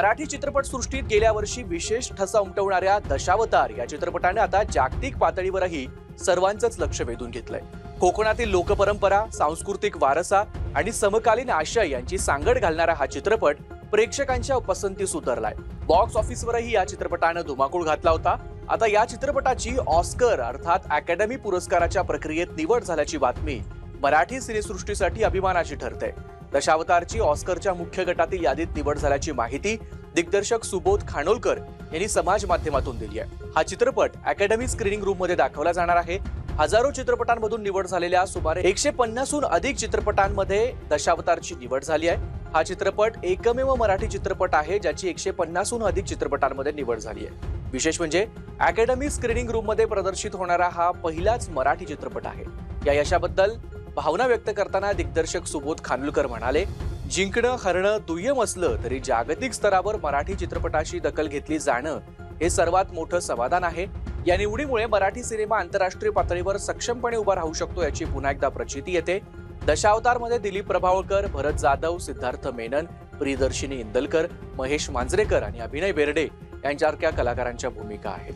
मराठी चित्रपटसृष्टीत गेल्या वर्षी विशेष ठसा उमटवणाऱ्या दशावतार या चित्रपटाने आता जागतिक पातळीवरही सर्वांचंच लक्ष वेधून घेतलंय. कोकणातील लोकपरंपरा सांस्कृतिक वारसा आणि समकालीन आशय यांची सांगड घालणारा हा चित्रपट प्रेक्षकांच्या पसंतीस उतरलाय बॉक्स ऑफिसवरही या चित्रपटानं धुमाकूळ घातला होता. आता या चित्रपटाची ऑस्कर अर्थात अकॅडमी पुरस्काराच्या प्रक्रियेत निवड झाल्याची बातमी मराठी सिनेसृष्टीसाठी अभिमानाची ठरते दशावतारची ऑस्करच्या मुख्य गटातील यादीत निवड झाल्याची माहिती दिग्दर्शक सुबोध खानोलकर यांनी समाज माध्यमातून दिली आहे. हा चित्रपट अकॅडमी स्क्रीनिंग रूममध्ये दाखवला जाणार आहे. हजारो चित्रपटांमधून निवड झालेल्या सुमारे एकशे पन्नासहून अधिक चित्रपटांमध्ये दशावतारची निवड झाली आहे. हा चित्रपट एकमेव मराठी चित्रपट आहे ज्याची एकशे पन्नासहून अधिक चित्रपटांमध्ये निवड झाली आहे. विशेष म्हणजे अकॅडमी स्क्रीनिंग रूममध्ये प्रदर्शित होणारा हा पहिलाच मराठी चित्रपट आहे. या यशाबद्दल भावना व्यक्त करताना दिग्दर्शक सुबोध खानोलकर म्हणाले जिंकणं हरणं दुय्यम असलं तरी जागतिक स्तरावर मराठी चित्रपटाशी दखल घेतली जाणं हे सर्वात मोठं समाधान आहे. या निवडीमुळे मराठी सिनेमा आंतरराष्ट्रीय पातळीवर सक्षमपणे उभा राहू शकतो याची पुन्हा एकदा प्रचिती येते. दशावतारमध्ये दिलीप प्रभावळकर भरत जाधव सिद्धार्थ मेनन प्रियदर्शिनी इंदलकर महेश मांजरेकर आणि अभिनय बेर्डे यांच्यासारख्या कलाकारांच्या भूमिका आहेत.